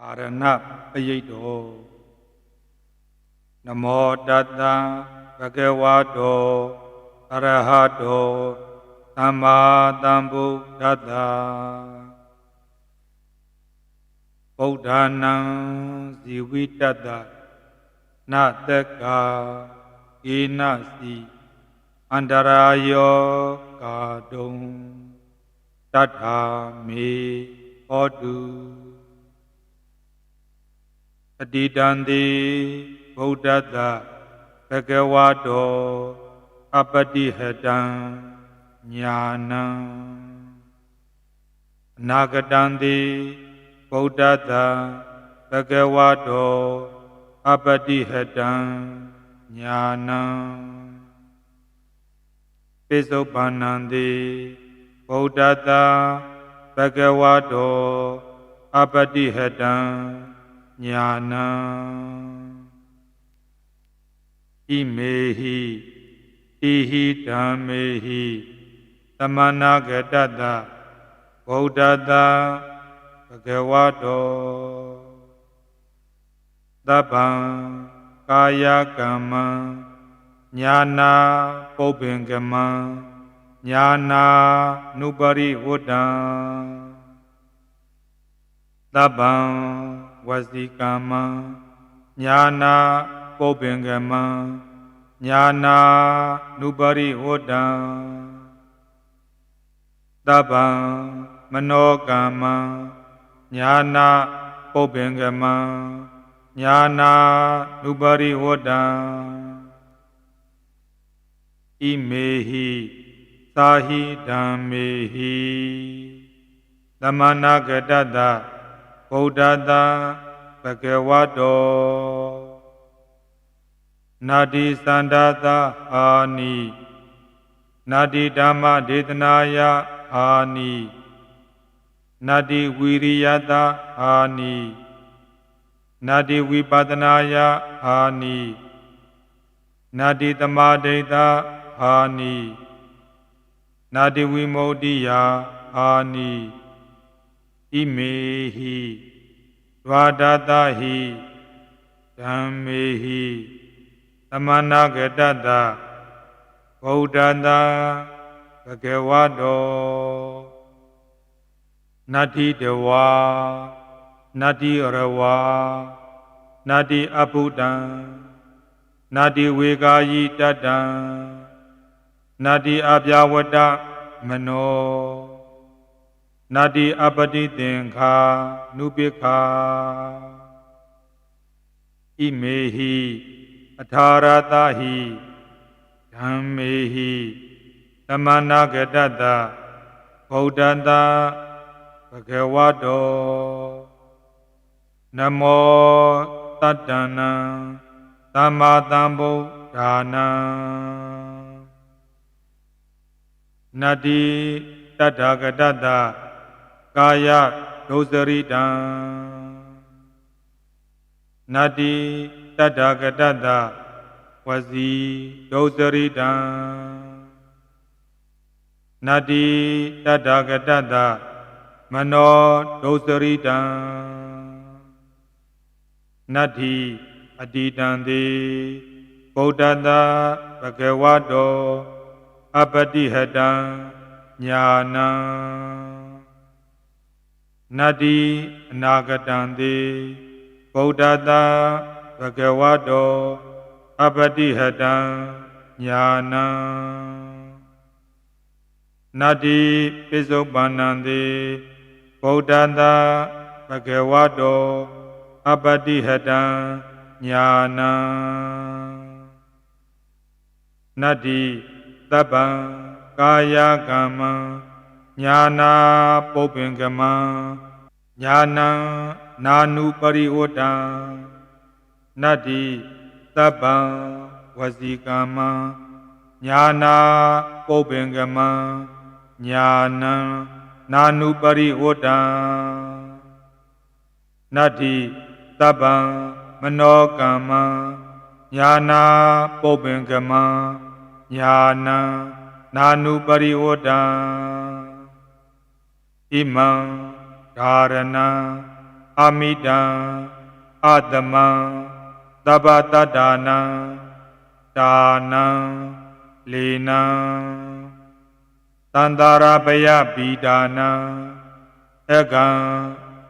ကာရဏပရိတ်တော်နမောတတ္တဘဂဝါတောအရဟတောသမ္မာသမ္ဗုဒ္ဓတ္တဗုဒ္ဓနာဇီဝိတတ္တနတက္ကာဧနစီအန္တရာယောကာတုံတတ္ထာမေဟောတု အတိတံတိဗုဒ္ဓတ္တဘဂဝါတောအပတိဟတံညာနံအနာဂတံတိဗုဒ္ဓတ္တဘဂဝါတောအပတိဟတံညာနံပိစုပန္နံတိဗုဒ္ဓတ္တဘဂဝါတောအပတိဟတံ ညာနံဣမေဟိတိဟိဓမ္မေဟိသမနာဂတတ္တဗုဒ္ဓတ္တဘဂဝါတောသဗ္ဗံကာယကမ္မံညာနာပုပ္ပင်ကမံညာနာနုပရိဝတ္တံသဗ္ဗံ ဝစီကမ္မံညာနာပုပ္ပင်ကမံညာနာနုပရိဝတ္တံသဗ္ဗံမနောကမ္မံညာနာပုပ္ပင်ကမံညာနာနုပရိဝတ္တံဣမေဟိသာဟိဓမ္မေဟိသမနာဂတတ္တ ဗုဒ္ဓတ္တဘဂဝတောနာတိသန္တာသအာနိနာတိဓမ္မဒေသနာယအာနိနာတိဝီရိယတအာနိနာတိဝိပဒနာယအာနိနာတိသမာဒိတအာနိနာတိဝိမု ക്തി ယအာနိဣမေဟိ ဒွာဒတဟိဓမ္မေဟိသမနာဂတတ္တဗုဒ္ဓတ္တဘဂဝတောနတ္တိတဝါနတ္တိရဝါနတ္တိအဘုဒ္ဒံနတ္တိဝေကာယိတတ္တံနတ္တိအပြဝတ္တမနော နာတိအပတိသင်္ခာနုပိခာဣမေဟိအထာရတဟိဓမ္မေဟိသမနာဂတတဗုဒ္ဓတဘဂဝတောနမောတတ္တနံသမ္မာသမ္ဗုဒ္ဓါနံနတ္တိတတ္ထဂတတ ကာယဒုစရိတံနတ္တိတတ္တကတတ္တဝစီဒုစရိတံနတ္တိတတ္တကတတ္တမနောဒုစရိတံနတ္ထိအတိတံတိဗုဒ္ဓတ္တဘဂဝတောအပတိဟတံညာနံ နတ္တိအနာဂတံတိဗုဒ္ဓတ္တဘဂဝတောအပတိဟတံညာနံနတ္တိပိစုပန္နံတိဗုဒ္ဓတ္တဘဂဝတောအပတိဟတံညာနံနတ္တိသဗ္ဗံကာယကမ္မံ ညာနာပုပ္ပင်ကမံညာနံနာနုပရိဝတ္တံနတ္တိသဗ္ဗံဝစီကမံညာနာပုပ္ပင်ကမံညာနံနာနုပရိဝတ္တံနတ္တိသဗ္ဗံမနောကမ္မံညာနာပုပ္ပင်ကမံညာနံနာနုပရိဝတ္တံ ဣမံဓာရဏံအာမိတံအတမံသဗ္ဗတတ္တာနံဒါနံလေနံတန္တာရပယပိဒါနံအကံ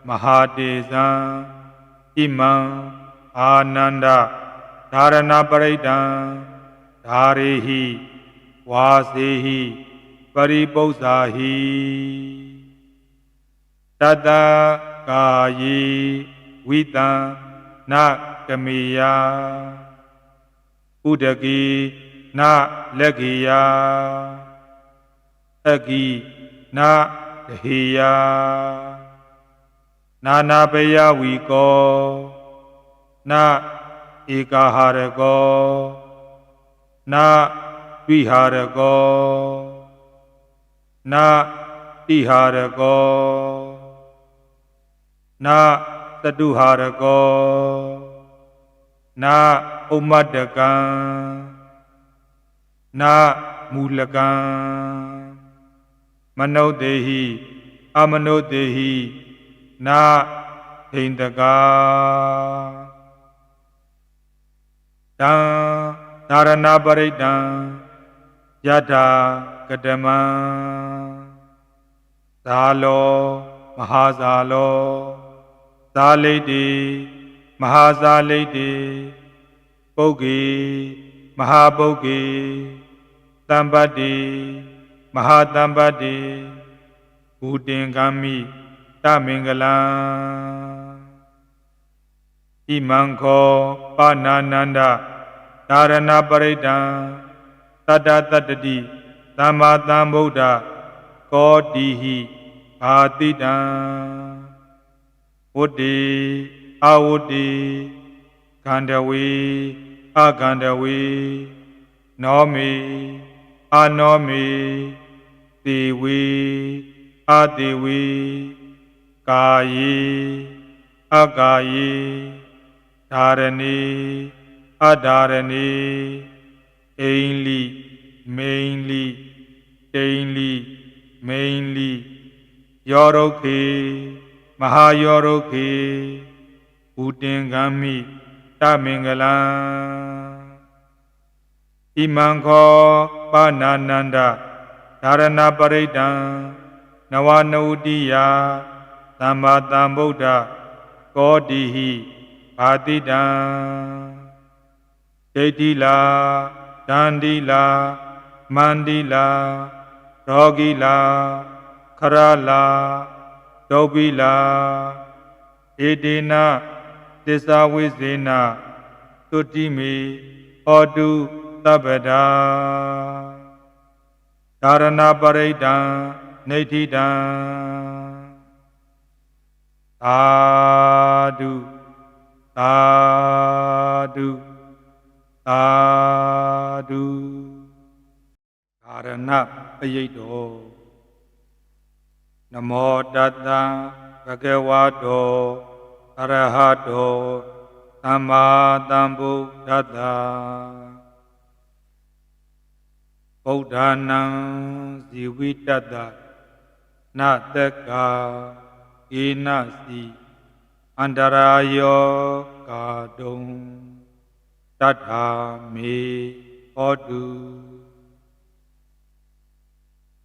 မဟာတေဇံဣမံအာနန္ဒဓာရဏပရိဒံဓာရေဟိဝါစေဟိပရိပု္ပ္ပာဟိ တတကာယေဝိတံနကမေယဥဒကေနလက်ကေယအဂိနတဟေယနာနာပယဝီကောနဧကာဟာရကောနဝိဟာရကောနတိဟာရကော နသတုဟာရကောနဥမ္မတကံနမူလကံမနုဿေဟိအမနုဿေဟိနဟိန္တကာတံသာရဏပရိတံယထာကတမံဇာလောမဟာဇာလော ဇာလိတ်တိမဟာဇာလိတ်တိပုဂ္ဂေမဟာပုဂ္ဂေတမ္ပတ္တိမဟာတမ္ပတ္တိဘူတင်ကမိတမင်္ဂလံဣမံခောပါဏာနန္ဒဒါရဏပရိဒံတတ္တတတ္တတိသမ္မာသမ္ဗုဒ္ဓကောတိဟိအာတိတံ ဝတ္တိအဝတ္တိခန္ဓဝေအခန္ဓဝေနောမေအနောမေတေဝေအတေဝေကာယေအကာယေဓာရဏီအဓာရဏီအိန္လိမိန်လိတိန်လိမိန်လိယောရုခေ မဟာယောရုခေဥတင်ကံမိတမင်္ဂလံဣမံခောပါဏာနန္ဒဓာရဏပရိဒံနဝနုတိယသမ္မာသမ္ဗုဒ္ဓကောတိဟိဘာတိတံဒိဋ္ဌိလာဒန္တိလာမန္တိလာရောဂီလာခရလာ ဒုဗ္ဗိလာဧတေနသစ္စာဝိဇေနသုတိမေဟောတုသဗ္ဗဒါဒါရဏပရိဒံနေဋ္ဌိတံသာဓုသာဓုသာဓုကာရဏပယိတ်တော်န မောတတံဘဂဝါတောအရဟတောသမ္မာသမ္ဗုဒ္ဓတ္တဗုဒ္ဓနာဇီဝိတတ္တနတက္ကာဧနစီအန္တရာယောကာတုံတတ္ထာမေဟောတု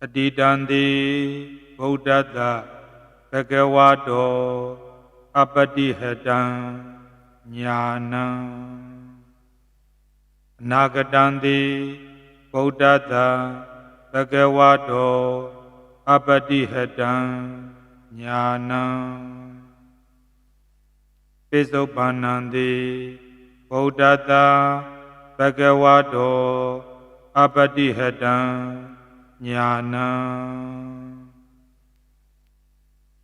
အတိတံတိ ဗုဒ္ဓတ္တဘဂဝါတောအပတိဟတံညာနံအနာဂတံတိဗုဒ္ဓတ္တဘဂဝါတောအပတိဟတံညာနံပိစုပန္နံတိဗုဒ္ဓတ္တဘဂဝါတောအပတိဟတံညာနံ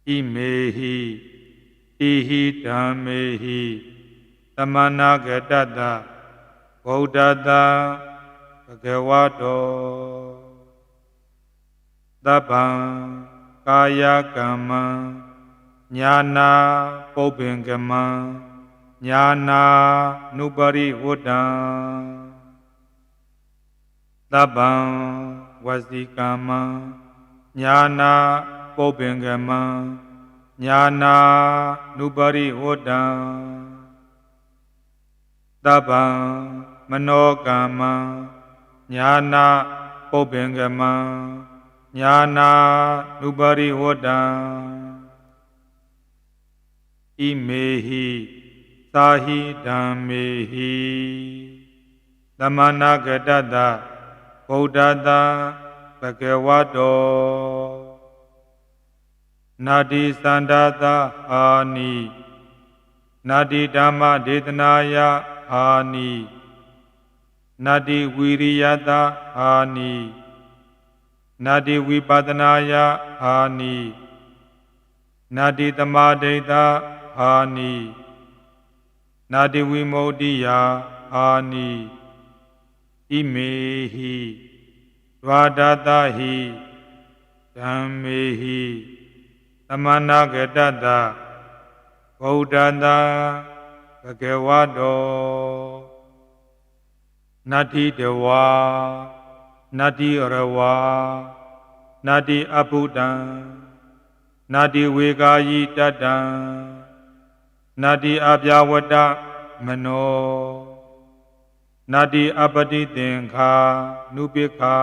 ဣမေဟိဣဟိဓမ္မေဟိသမနာဂတတ္တဗုဒ္ဓတ္တဘဂဝါတောသဗ္ဗံကာယကမ္မံညာနာပုပ္ပင်ကမံညာနာနုပရိဝတ္တံသဗ္ဗံဝစီကမ္မံညာနာ ပုပ္ပင်ကမံညာနာနုပရိဝတ္တံတပ္ပံမနောကမ္မံညာနာပုပ္ပင်္ဂမံညာနာနုပရိဝတ္တံဣမေဟိသာဟိဓမ္မေဟိသမဏဂတတဗုဒ္ဓတဘဂဝတော နာတိသန္တာသအာနိနာတိဓမ္မဒေသနာယအာနိနာတိဝီရိယတအာနိနာတိဝိပဒနာယအာနိနာတိသမာဒိဋ္ဌအာနိနာတိဝိမု ക്തി ယအာနိဣမေဟိဒွါဒတဟိဓမ္မေဟိ သမဏဂတတဗုဒ္ဓတဘဂဝတောနတ္တိတဝါနတ္တိရဝါနတ္တိအဘုဒ္ဓံနတ္တိဝေကာယိတတံနတ္တိအပြဝတ္တမနောနာတိအပတိသင်္ခာနုပိခာ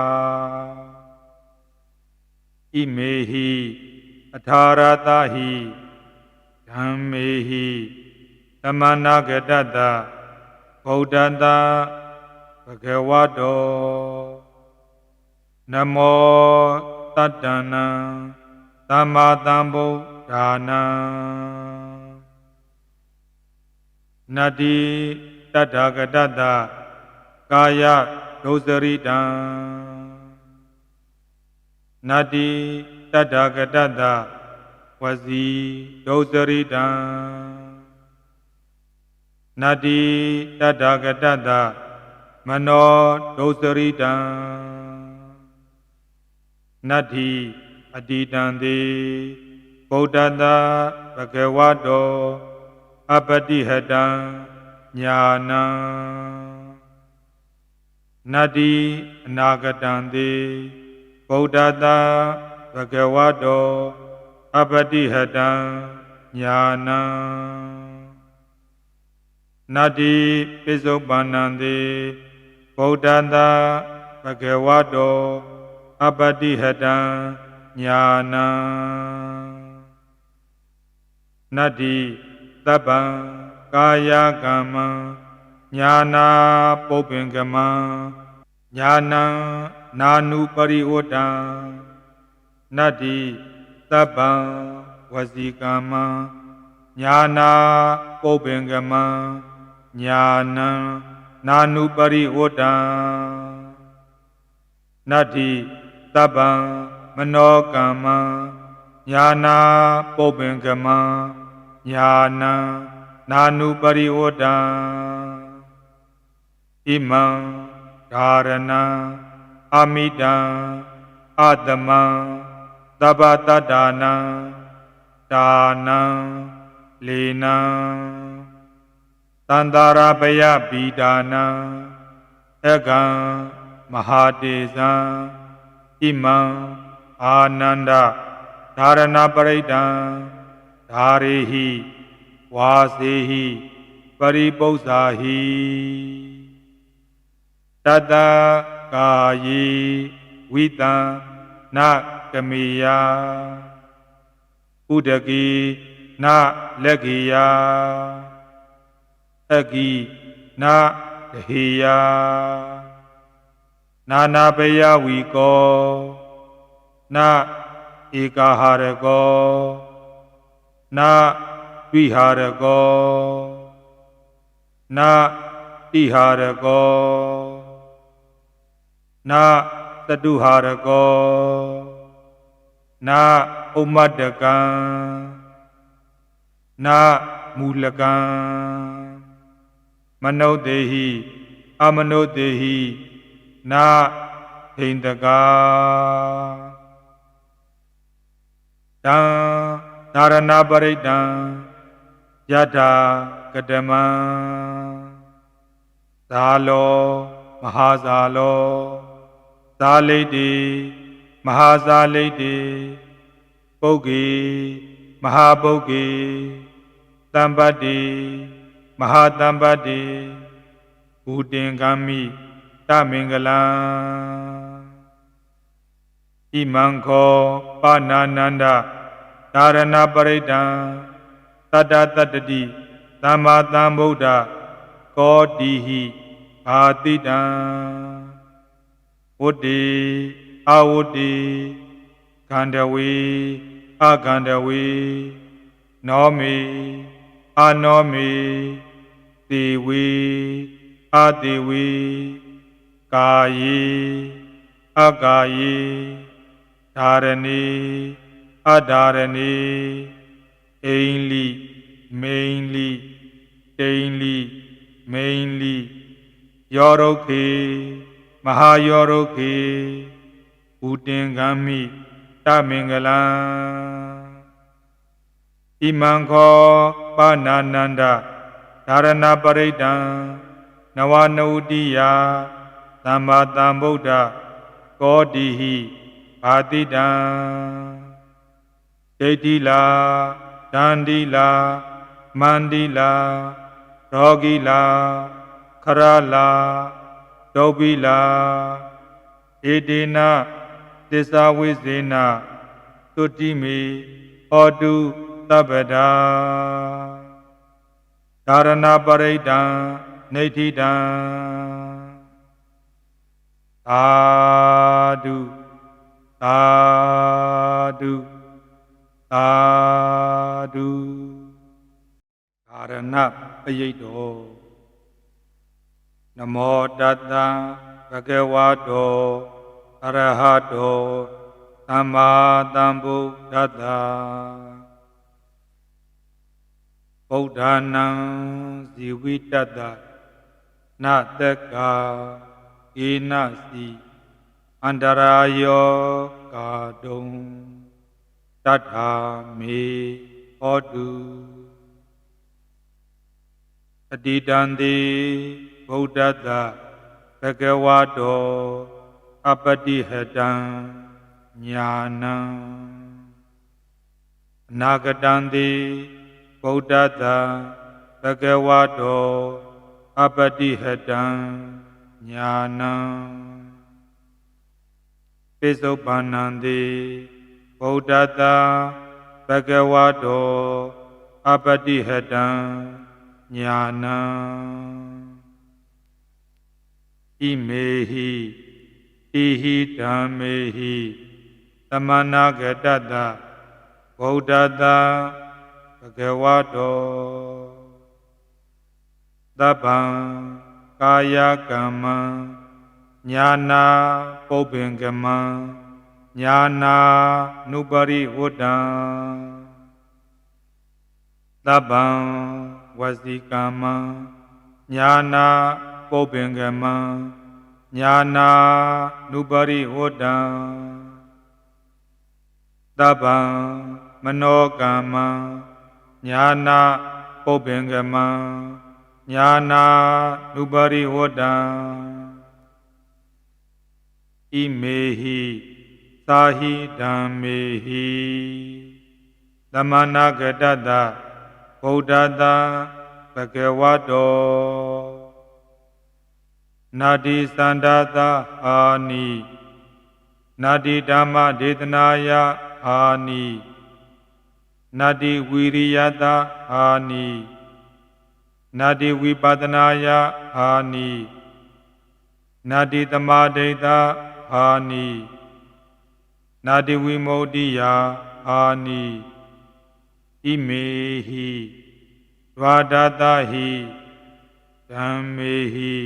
ဣမေဟိ अठारता ही धम्मे ही तमनागतता बौद्धता भगवतो नमो तद्दन तमातम्बुधान नदी तदागतता काय दोसरिता नदी တဘဂဝတောနမောတတ္တနံသမ္မာသမ္ဗုဒ္ဓါနံနတ္တိတတ္ထဂတတကာယဒုစရိတံနတ္တိတတ္တဂတတဝစီဒုစရိတံနတ္တိတတ္တဂတတမနောဒုစရိတံနတ္ထိအတိတံတိဗုဒ္ဓတဘဂဝတောအပတိဟတံညာနံနတ္တိအနာဂတံတိဗုဒ္ဓတ ဘဂဝတောအပတိဟတံညာနံနတ္တိပိစုပန္နံတိဗုဒ္ဓတဘဂဝတောအပတိဟတံညာနံနတ္တိသဗ္ဗံကာယကမ္မံညာနာပုပ္ပင်ကမံညာနံနာနုပရိဝတ္တံ နတ္တိသဗ္ဗံဝစီကမ္မံညာနာပုပ္ပင်ကမံညာနံနာနုပရိဝတ္တံနတ္တိသဗ္ဗံမနောကမ္မံညာနာပုပ္ပင်ကမံညာနံနာနုပရိဝတ္တံဣမံဓာရဏံအမိတံအတမံ သဗ္ဗတတ္တာနံဒါနံလေနံတန္တာရပယပိဒါနံအကံမဟာတေဇံဣမံအာနန္ဒဓာရဏပရိဒံဓာရေဟိဝါစေဟိပရိပု္ပ္ပာဟိတတကာယေဝိတံန ကမေယဥဒကေနလက်ကေယအဂိနတဟေယနာနာပယဝီကောနဧကာဟာရကောနဝိဟာရကောနတိဟာရကောနတတုဟာရကော နဥမတ္တကံနမူလကံမနုဿေဟိအမနုဿေဟိနဟိန္တကာတံသာရဏပရိတံယထာကတမံဇာလောမဟာဇာလောဇာလိတ်တိ မဟာဇာလိတ်တိပုဂ္ဂေမမဟာပုဂ္ဂေတမ္ပတ္တိမဟာတမ္ပတ္တိဘူတင်ကမိတမင်္ဂလံဣမံခောပါဏာနန္ဒဒါရဏပရိဒံတတ္တတတ္တတိသမ္မာသမ္ဗုဒ္ဓကောတိဟိအာတိတံဝတ္တိ အဝတ္တိခန္ဓဝေအခန္ဓဝေနောမေအနောမေတေဝေအတေဝေကာယေအကာယေဓာရဏေအဓာရဏေအိန္လိမိန်လိတိန်လိမိန်လိယောရုခေမဟာယောရုခေ ဥတင်ကမိတမင်္ဂလံဣမံခောပါဏာနန္ဒဒါရဏပရိဒံနဝနုတိယသမ္မာသမ္ဗုဒ္ဓကောတိဟိဘာတိတံဒိဋ္ဌိလာဒန္တိလာမန္တိလာရောဂီလာခရလာဒုဗ္ဗိလာဧတေန သစ္စာဝိဇေနသုတိမေဟောတုသဗ္ဗဒါဒါရဏပရိဒံနေဋ္ဌိတံသာဓုသာဓုသာဓုဒါရဏပရိတ်တော်နမောတတ္တဘဂဝတော အရဟတောသမ္မာသမ္ဗုဒ္ဓတ္တဗုဒ္ဓနာဇီဝိတတ္တနတက္ကာဧနစီအန္တရာယောကာတုံတတ္ထာမေဟောတုအတိတံတိဗုဒ္ဓတ္တဘဂဝတော အပတိဟတံညာနံအနာဂတံတိဗုဒ္ဓတ္တဘဂဝတောအပတိဟတံညာနံပိစုပန္နံတိဗုဒ္ဓတ္တဘဂဝတောအပတိဟတံညာနံဣမေဟိ ဣဟိဓမ္မေဟိသမနာဂတတ္တဗုဒ္ဓတ္တဘဂဝတောသဗ္ဗံကာယကမ္မံညာနာပုပ္ပင်ကမံညာနာနုပရိဝတ္တံသဗ္ဗံဝစီကမ္မံညာနာပုပ္ပင်ကမံ ညာနာနုပရိဝတ္တံသဗ္ဗံမနောကမ္မံညာနာပုပ္ပင်ကမံညာနာနုပရိဝတ္တံဣမေဟိသာဟိဓမ္မေဟိသမနာဂတတဗုဒ္ဓတဘဂဝတော နာတိသန္တာသအာနိနာတိဓမ္မဒေသနာယအာနိနာတိဝီရိယတအာနိနာတိဝိပဒနာယအာနိနာတိသမာဒိတအာနိနာတိဝိမု ക്തി ယအာနိဣမေဟိဒွာဒတဟိဓမ္မေဟိ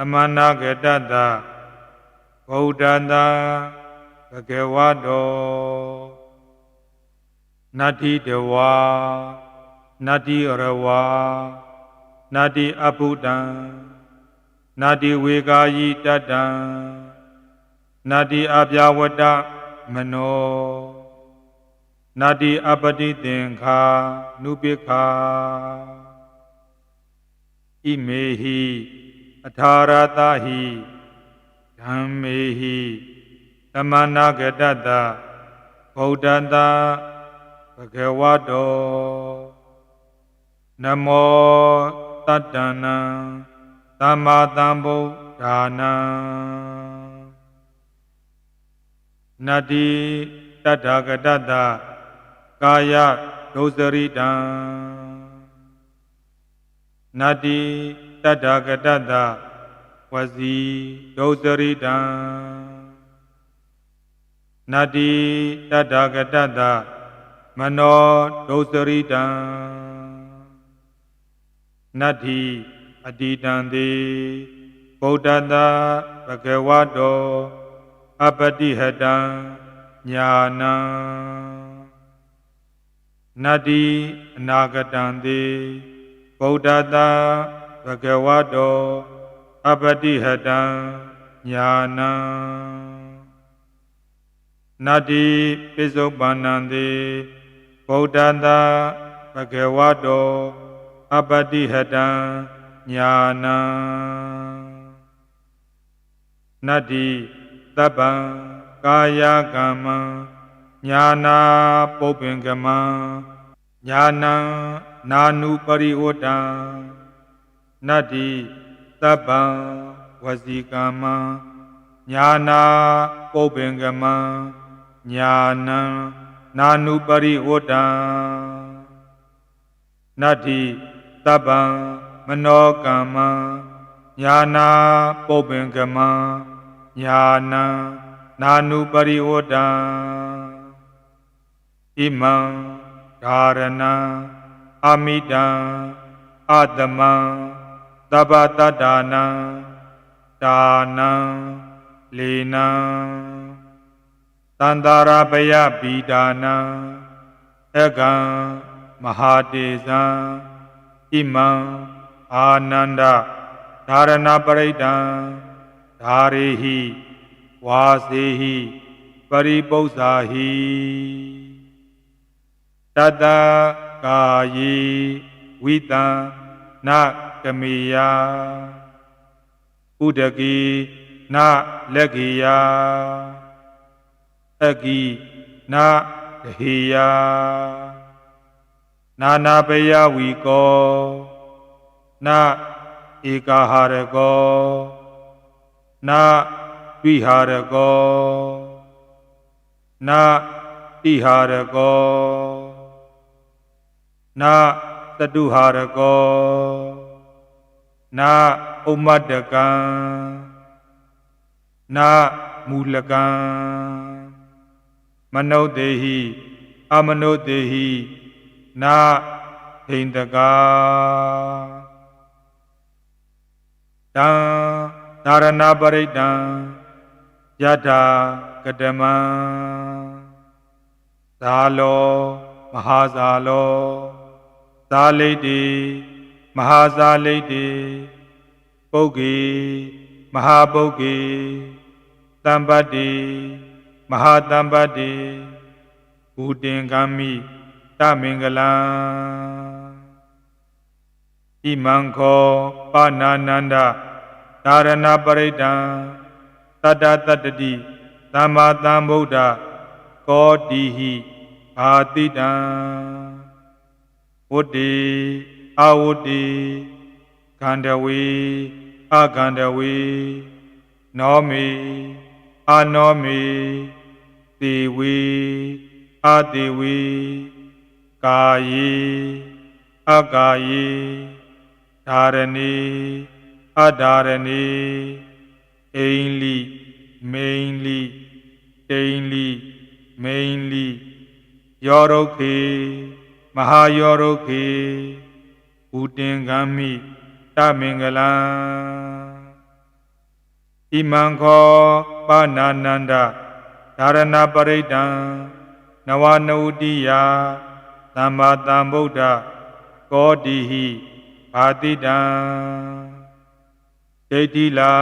သမဏဂတတဗုဒ္ဓတဘဂဝတောနတ္တိတဝါနတ္တိရဝါနတ္တိအဘုဒ္ဓံနတ္တိဝေကာယိတတ္တံနတ္တိအပြဝတ္တမနောနတ္တိအပတိသင်္ခာနုပိခာဣမေဟိ အထာရတဟိဓမ္မေဟိသမနာဂတတဗုဒ္ဓတဘဘဂဝတောနမောတတ္တနံသမ္မာသမ္ဗုဒ္ဓါနံနတ္တိတတ္ထာဂတတ္တကာယဒုစရိတံနတ္တိတတ္ထာဂတတ္တဝစီဒုစရိတံနတ္တိတတ္ထာဂတတ္တမနောဒုစရိတံနတ္ထိအတိတံတိဗုဒ္ဓတဘဂဝတောအပတိဟတံညာနံနတ္တိအနာဂတံတိဗုဒ္ဓတ ဘဂဝတောအပတိဟတံညာနံနတ္တိပိစုပန္နံတိဗုဒ္ဓတဘဂဝတောအပတိဟတံညာနံနတ္တိသဗ္ဗံကာယကမ္မံညာနာပုပ္ပင်ကမံညာနံနာနုပရိဝတ္တံ နတ္တိသဗ္ဗံဝစီကမ္မံညာနာပုပ္ပင်ကမံညာနံနာနုပရိဝတ္တံနတ္တိသဗ္ဗံမနောကမ္မံညာနာပုပ္ပင်ကမံညာနံနာနုပရိဝတ္တံဣမံဓာရဏံအမိတံအတမံ သဗ္ဗတတ္တာနံဒါနံလေနံတန္တာရပယပိဒါနံအကံမဟာတေဇံဣမံအာနန္ဒဓာရဏပရိဒံဓာရေဟိဝါစေဟိပရိပု္ပ္ပာဟိတတကာယေဝိတံန ကမေယဥဒကေနလက်ကေယအဂိနတဟေယနာနာပယဝီကောနဧကာဟာရကောနဝိဟာရကောနတိဟာရကောနတတုဟာရကော နဥမတ္တကံနမူလကံမနုဿေဟိအမနုဿေဟိနဟိန္တကာတံသာရဏပရိတံယထာကတမံဇာလောမဟာဇာလောဇာလိတ်တိ မဟာဇာလိတ်တိပုဂ္ဂေမဟာပုဂ္ဂေတမ္ပတ္တိမဟာတမ္ပတ္တိဘူတင်ကမိတမင်္ဂလံဣမံခောပါဏာနန္ဒဒါရဏပရိဒံတတ္တတတ္တိသမ္မာသမ္ဗုဒ္ဓကောတိဟိအာတိတံဝတ္တိ အဝတ္တိခန္ဓဝေအခန္ဓဝေနောမေအနောမေတေဝေအတေဝေကာယေအကာယေဓာရဏီအဒါရဏီအိန္လိမိန်လိတိန်လိမိန်လိယောရုခေမဟာယောရုခေ ဥတင်ကမိတမင်္ဂလံဣမံခောပါဏာနန္ဒဓာရဏပရိဒံနဝနုတိယသမ္မာသမ္ဗုဒ္ဓကောတိဟိဘာတိတံဒိဋ္ဌိလာ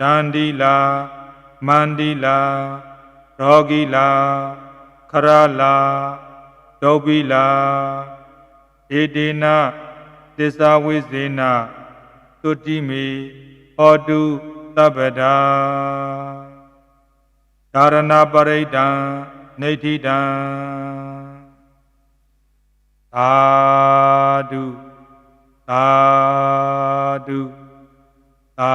ဒန္တိလာမန္တိလာရောဂီလာခရလာဒုဗ္ဗိလာဧတေန သစ္စာဝိဇေနသုတိမေဟောတုသဗ္ဗဒါဒါရဏပရိဒံနေဋ္ဌိတံသာဓုသာဓုသာ